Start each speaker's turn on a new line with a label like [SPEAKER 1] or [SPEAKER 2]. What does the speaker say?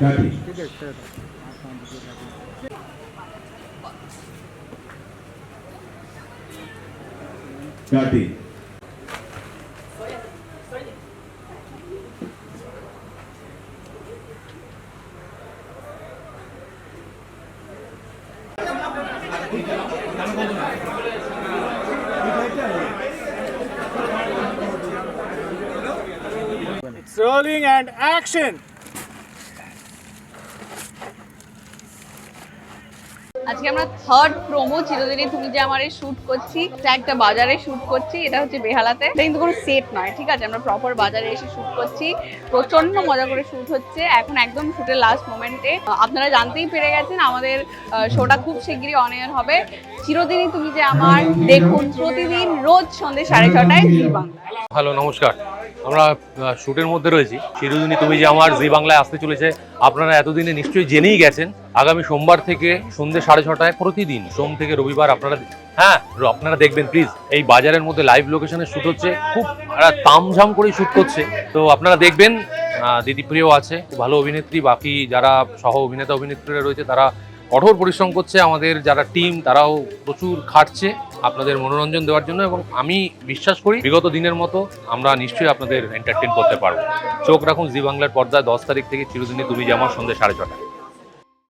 [SPEAKER 1] কাটি
[SPEAKER 2] কাটি 나는
[SPEAKER 1] 거구나.
[SPEAKER 2] It's rolling and action!
[SPEAKER 3] আজকে আমরা থার্ড প্রোমো চিরদিনই তুমি যে আমারে শুট করছি এটা একটা বাজারে শুট করছি এটা হচ্ছে বেহালাতে। এটা কিন্তু কোনো সেট নয় ঠিক আছে? আমরা প্রপার বাজারে এসে শুট করছি প্রচণ্ড মজা করে শুট হচ্ছে। এখন একদম শুটের লাস্ট মোমেন্টে আপনারা জানতেই পেরে গেছেন আমাদের শোটা খুব শিগগিরই অন এয়ার হবে। চিরদিনই তুমি যে আমার দেখুন প্রতিদিন রোজ সন্ধ্যে সাড়ে ছটায় জি বাংলায়
[SPEAKER 4] হ্যালো নমস্কার। আমরা শ্যুটের মধ্যে রয়েছি। চিরদিনই তুমি যে আমার জি বাংলায় আসতে চলেছে, আপনারা এতদিনে নিশ্চয়ই জেনেই গেছেন, আগামী সোমবার থেকে সন্ধ্যে সাড়ে ছটায় প্রতিদিন, সোম থেকে রবিবার আপনারা হ্যাঁ আপনারা দেখবেন প্লিজ এই বাজারের মধ্যে লাইভ লোকেশনে শ্যুট হচ্ছে, খুব তামঝাম করে শ্যুট করছে। তো আপনারা দেখবেন দিদিপ্রিয় আছে, ভালো অভিনেত্রী, বাকি যারা সহ অভিনেতা অভিনেত্রীরা রয়েছে, তারা কঠোর পরিশ্রম করছে, আমাদের যারা টিম তারাও প্রচুর খাটছে। আপনাদের মনোরঞ্জন দেওয়ার জন্য এবং আমি বিশ্বাস করি বিগত দিনের মতো আমরা নিশ্চয়ই আপনাদের এন্টারটেন করতে পারব। চোখ রাখুন, জি বাংলার পর্দায় দশ তারিখ থেকে চিরদিনে তুমি যেমন সন্ধ্যে সাড়ে ছটা